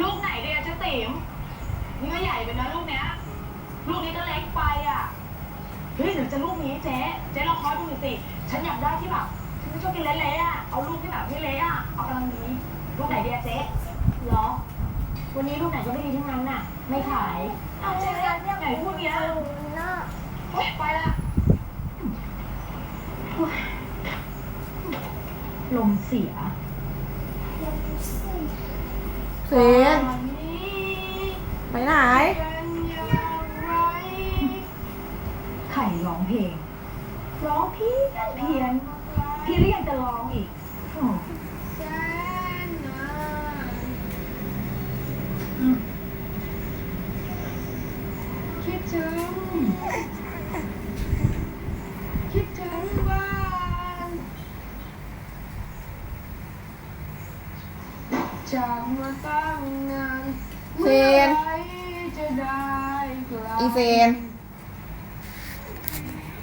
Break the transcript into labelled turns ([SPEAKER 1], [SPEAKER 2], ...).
[SPEAKER 1] ลูกไหนเรียนจะติ๋มเนื้อใหญ่เป็นนะลูกนะ จะลูกนี้เจ๊ เจ๊ลองคอยดูหน่อยสิ ฉันอยากได้ที่แบบฉันไม่ชอบกินเละๆอะ เอาลูกที่แบบไม่เละอะ เอากำลังดีลูกไหนดีอะเจ๊เหรอ วันนี้ลูกไหนก็ไม่ดีทั้งนั้นน่ะ ไม่ขายเอาเจ๊ไหนพูดเนี้ยโอ๊ยไปละโอ๊ยลมเสีย
[SPEAKER 2] เซนไปไหน
[SPEAKER 1] ไข่ร้องเพลง ร้องเพี้ยนเพี้ยน
[SPEAKER 3] พี่เร
[SPEAKER 1] ียกจะร้องอีกอืม
[SPEAKER 3] อืมคิดถึงคิดถึงบ้านจากมาตั้งนานเมื่อไหรจะได้กลับ อีเซน